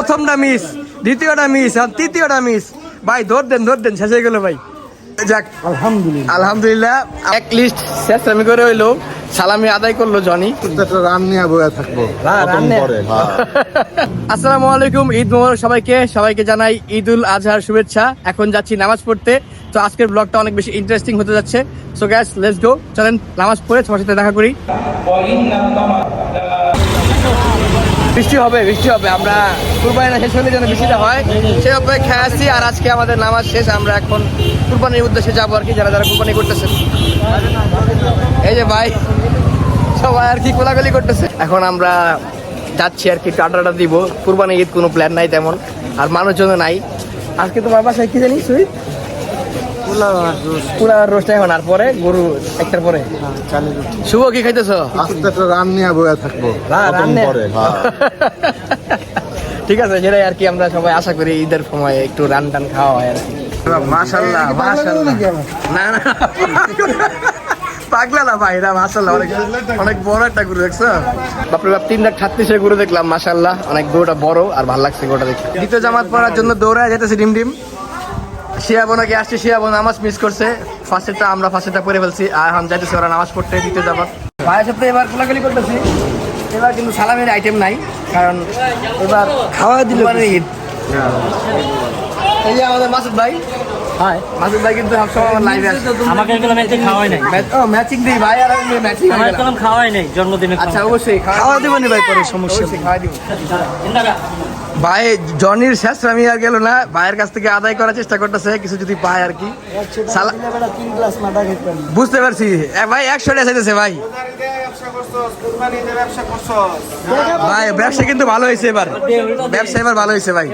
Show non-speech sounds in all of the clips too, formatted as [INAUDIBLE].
প্রথমটা মিস দ্বিতীয়টা মিস আর তৃতীয়টা মিস ভাই ধর দেন ধর দেন শেষ হয়ে গেল ভাই। যাক আলহামদুলিল্লাহ। আলহামদুলিল্লাহ এক লিস্ট শেষ আমি করে হইল। সালামি আদায় করল জনি। একটা রান নিয়ে বয়ে থাকব। পরে হ্যাঁ। [LAUGHS] আসসালামু আলাইকুম ঈদ মোবারক সবাইকে। সবাইকে জানাই ঈদ উল আজহার শুভেচ্ছা। এখন যাচ্ছি নামাজ পড়তে। তো আজকের ব্লগটা অনেক বেশি ইন্টারেস্টিং হতে যাচ্ছে। সো গ্যাস লেটস গো চলেন নামাজ পড়ে সবার সাথে দেখা করি। বৃষ্টি হবে বৃষ্টি হবে। আমরা কুরবানি শেষ হলে যেন বৃষ্টিটা হয়, সেই অপেক্ষায় আছি আর আজকে আমাদের নামাজ শেষ। আমরা এখন কুরবানির উদ্দেশ্যে যাব আর কি, যারা যারা কুরবানি করতেছে এই যে ভাই, সবাই আর কি কোলাগুলি করতেছে। এখন আমরা যাচ্ছি আর কি টাটাটা দিব। কুরবানি ঈদ কোনো প্ল্যান নাই তেমন, আর মানুষজন নাই। আজকে তোমার বাসায় কি জানি সুই পুরা রোস্ট। এখন আর পরে গরু একটার পরে। শুভ কি খাইতেছ? আস্তে একটা রান নিয়ে বয়ে থাকব। কতদিন পরে? হ্যাঁ। [LAUGHS] ঠিক আছে যেটাই আর কি আমরা সবাই আশা করি ঈদের সময় একটু রান টান খাওয়া হয় আর কি। মাশাল্লাহ মাশাল্লাহ। না না। পাগলা না ভাই না মাশাল্লাহ। অনেক অনেক বড় একটা গরু দেখছ? বাপরে বাপ তিনটা ছাত্রিশে গরু দেখলাম মাশাল্লাহ। অনেক গরুটা বড় আর ভালো লাগছে গরুটা দেখে দ্বিতীয় জামাত পড়ার জন্য দৌড়ায় যেতেছে ডিম ডিম। শিয়া বোনাকে আসছে শিয়া বোন নামাজ মিস করছে। ফার্স্টেরটা আমরা ফার্স্টেরটা পড়ে ফেলছি। আর এখন যাইতেছি ওরা নামাজ পড়তে দ্বিতীয় জামাত ভাইয়ের সাথে এবার কোলাগুলি করতেছি। এবার কিন্তু সালামের আইটেম নাই কারণ এবার খাওয়া দিল ঈদ। এই যে আমাদের মাসুদ ভাই। মাসুদ ভাই কিন্তু সবসময় আমার লাইভে আসে। আমাকে এগুলো ম্যাচে খাওয়াই নাই। ও ম্যাচিং দিই ভাই আর আমি ম্যাচিং আমার এগুলো খাওয়াই নাই জন্মদিনে আচ্ছা অবশ্যই খাওয়া দিব নি ভাই পরে সমস্যা খাওয়া দিব। ভাই জনির শেষ আমি আর গেল না। ভাইয়ের কাছ থেকে আদায় করার চেষ্টা করতেছে কিছু যদি পায় আর কি। বুঝতে পারছি। ভাই একশো টাকা চাইতেছে ভাই। ভাই ব্যবসা কিন্তু ভালো হয়েছে এবার। ব্যবসা এবার ভালো হয়েছে ভাই।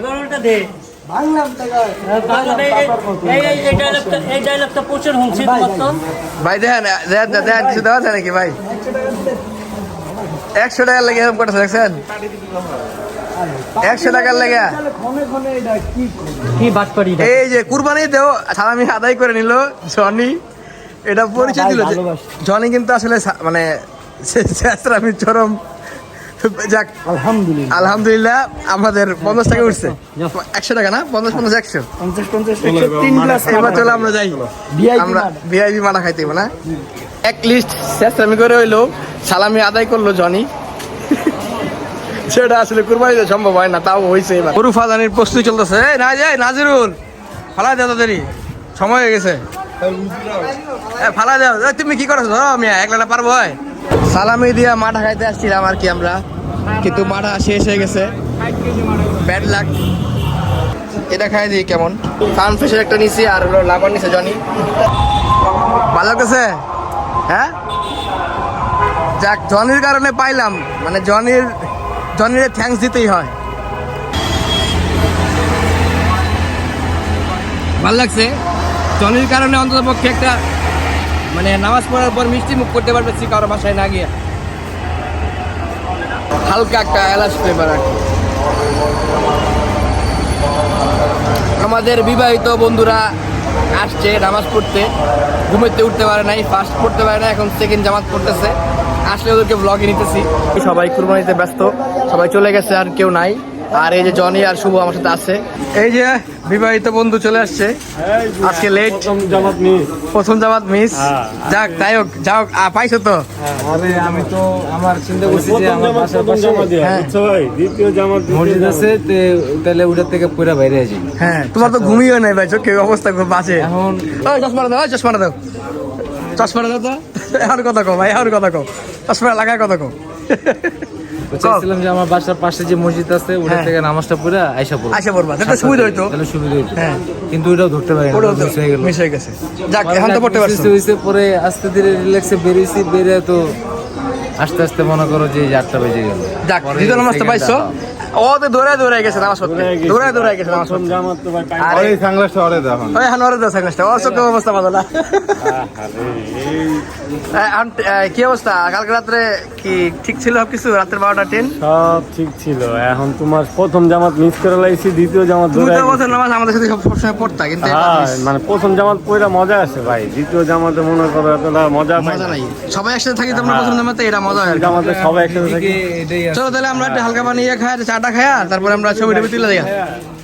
ভাই। দেখেন দেখেন কিছু দেওয়া যায় নাকি ভাই? একশো টাকা লেগে এরকম করতেছে দেখছেন? একশো টাকার লেগে। কি এই যে কুরবানি দেও সালামি আদায় করে নিল জনি। এটা পরিচয় দিল জনি কিন্তু আসলে মানে আমি চরম যাক আলহামদুলিল্লাহ। আলহামদুলিল্লাহ আমাদের পঞ্চাশ টাকা উঠছে। একশো টাকা না? পঞ্চাশ পঞ্চাশ একশো? পঞ্চাশ পঞ্চাশ তিন এবার চলো আমরা যাই। আমরা। ভিআইপি মাঠা। খাইতে না? এক লিস্ট শেষ আমি করে হইল সালামি আদায় করল জনি। সেটা আসলে কুরবানিতে সম্ভব হয় না তাও হয়েছে এবার। গরু ফাদানির প্রস্তুতি চলতেছে। এই না যাই নাজিরুল ফালা দেও তাড়াতাড়ি। সময় হয়ে গেছে। এ, ফালা দেও তুমি কি করছ? ধরো আমি একলা পারব হয়। সালামি দিয়া মাঠা খাইতে আসছিলাম আর কি আমরা। কিন্তু মাঠা শেষ হয়ে গেছে। ব্যাড লাক এটা খাই দিই কেমন? ফান ফিশের একটা নিছি আর হলো লাভার নিছে জনি। ভালো লাগতেছে? হ্যাঁ? যাক জনির কারণে পাইলাম। মানে জনির জনির থ্যাঙ্কস দিতেই হয়। ভালো লাগছে। জনির কারণে অন্তত পক্ষে একটা মানে নামাজ পড়ার পর মিষ্টি মুখ করতে পারতেছি কারও বাসায় না গিয়ে। হালকা একটা এলাচ ফ্লেভার আর আমাদের বিবাহিত বন্ধুরা আসছে নামাজ পড়তে। ঘুমেতে উঠতে পারে নাই ফার্স্ট পড়তে পারে না এখন সেকেন্ড জামাত পড়তেছে। আসলে ওদেরকে ব্লগে নিতেছি। সবাই কুরবানিতে ব্যস্ত। সবাই চলে গেছে আর কেউ নাই। আর এই যে জনি আর শুভ আমার সাথে আছে। এই যে বিবাহিত বন্ধু চলে আসছে। আজকে লেট জামাত মিস। প্রথম জামাত মিস। যাক যাই হোক যাও আ, পাইছো তো? আরে আমি তো আমার চিন্তা করছি যে আমার বাসার পাশে হ্যাঁ। দ্বিতীয় জামাত মসজিদ আছে তে- তাহলে ওটার থেকে পুরো বাইরে আছি হ্যাঁ তোমার তো ঘুমিয়েও নাই ভাই চোখে অবস্থা খুব বাজে। এখন ওই চশমাটা দাও ওই চশমাটা দাও। চশমাটা দাও তো। এখন কথা কো ভাই এখন কথা কো চশমা লাগায় কথা কো চাইছিলাম যে আমার বাসার পাশে যে মসজিদ আছে ওটা হ্যাঁ। থেকে নামাজটা পড়ে আয়সা পড়ব আয়সা পড়বা, তাহলে সুবিধা হইতো। তাহলে সুবিধা হইতো হ্যাঁ। কিন্তু ওটাও ধরতে পারি মিস হয়ে গেল মিস হয়ে গেছে যাক এখন তো পড়তে পারছি পরে আস্তে ধীরে রিল্যাক্সে বেরিয়েছি বেরিয়ে তো আস্তে আস্তে মনে করো যে আটটা বেজে গেল। যাক দ্বিতীয় নামাজটা পাইছো ও তো দৌড়ায় দৌড়ায় গেছে নামাজ পড়তে। দৌড়ায় দৌড়ায় গেছে নামাজ পড়তে। জামাত তো ভাই আরে এই সাংলাসটা অরে দেখুন ওই ওরে দাও সাইকেলটা ওর চোখে অবস্থা ভালো না। কি অবস্থা? কালকে রাত্রে কি ঠিক ছিল সব কিছু রাত্রে বারোটা টেন সব ঠিক ছিল। এখন তোমার প্রথম জামাত মিস করে লাইছি দ্বিতীয় জামাত ধরে দুটো বছর নামাজ আমাদের সাথে সব সবসময় পড়তা কিন্তু। মানে প্রথম জামাত পয়লা মজা আছে ভাই। দ্বিতীয় জামাতে মনে করো এতটা মজা পাই মজা না। নাই। সবাই একসাথে থাকি তো আমরা প্রথম জামাতে এটা মজা হয় আর কি। জামাতে সবাই একসাথে থাকি। চলো তাহলে আমরা একটা হালকা পানি ইয়ে খাই চাটা মাটা তারপরে আমরা ছবি টবি তুলে যাই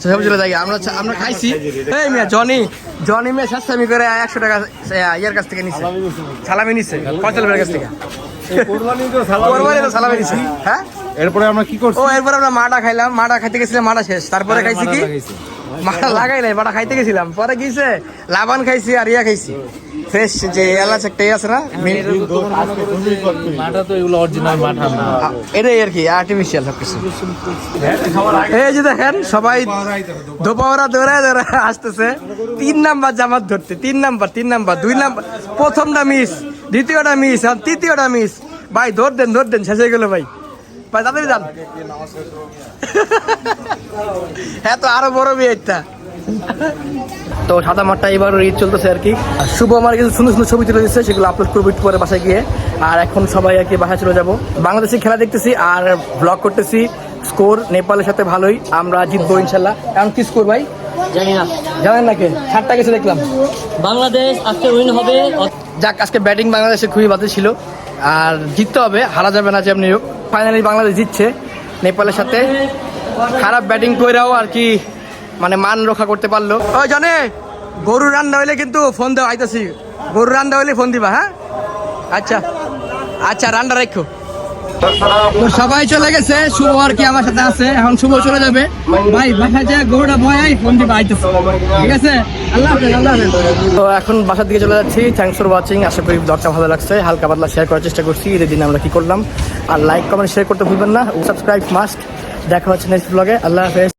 ছবি তুলে যাই আমরা আমরা খাইছি। এই মিয়া জনি। জনি মিয়া সাতসামি করে একশো টাকা ইয়ার কাছ থেকে নিছে। সালামি নিছে। ফয়সাল কাছ থেকে। সালামি। নিছে। হ্যাঁ? এরপরে আমরা কি করছি? ও এরপর আমরা মাটা খাইলাম। মাটা খাইতে গেছিলাম মাটা শেষ। তারপরে খাইছি কি? মাটা লাগাই নাই মাটা খাইতে গেছিলাম। পরে গিয়েছে লাবান খাইছি আর ইয়া খাইছি। ফ্রেশ যে এলাচ একটা আছে না মাঠা তো এগুলো অরিজিনাল মাঠা না। এটাই আর কি আর্টিফিশিয়াল সবকিছু। এই যে দেখেন সবাই দোপাওয়ারা দৌড়ায় দৌড়ায় আসতেছে। তিন নাম্বার জামাত ধরতে তিন নাম্বার তিন নাম্বার দুই নাম্বার। প্রথমটা মিস দ্বিতীয়টা মিস আর তৃতীয়টা মিস ভাই ধর দেন ধর দেন শেষ হয়ে গেল ভাই। ভাই তাড়াতাড়ি যান। [LAUGHS] হ্যাঁ তো আরও বড় বিয়ে একটা। তো সাদা মাঠটা এবার ঈদ চলতেছে আর কি। আর শুভ আমার কিছু সুন্দর সুন্দর ছবি তুলে দিচ্ছে সেগুলো আপলোড করব একটু পরে বাসায় গিয়ে। আর এখন সবাই আর কি বাসায় চলে যাব। বাংলাদেশে খেলা দেখতেছি আর ব্লগ করতেছি। স্কোর নেপালের সাথে ভালোই আমরা জিতবো ইনশাল্লাহ। এখন কি স্কোর ভাই? জানি না। জানেন নাকি? সাতটা গেছে দেখলাম। বাংলাদেশ আজকে উইন হবে। যাক আজকে ব্যাটিং বাংলাদেশে খুবই বাজে ছিল। আর জিততে হবে হারা যাবে না যেমনি হোক। ফাইনালি বাংলাদেশ জিতছে নেপালের সাথে। খারাপ ব্যাটিং কইরাও আর কি মানে মান রক্ষা করতে পারল। ওই জানে গরু রান্না হইলে কিন্তু ফোন দেওয়া আইতাছি। গরু রান্না হইলে ফোন দিবা হ্যাঁ? আচ্ছা আচ্ছা রান্না রাখো সবাই চলে গেছে শুভ আর কি আমার সাথে আছে। এখন শুভ চলে যাবে। ভাই বাসায় যায় গরুটা বয়াই ফোন দিবা আইতেছে। ঠিক আছে? আল্লাহ হাফেজ আল্লাহ হাফেজ। তো এখন বাসার দিকে চলে যাচ্ছি। থ্যাংকস ফর ওয়াচিং আশা করি ব্লগটা ভালো লাগছে। হালকা পাতলা শেয়ার করার চেষ্টা করছি। ঈদের দিন আমরা কি করলাম? আর লাইক কমেন্ট শেয়ার করতে ভুলবেন না। সাবস্ক্রাইব মাস্ট দেখা হচ্ছে নেক্সট ব্লগে আল্লাহ হাফেজ।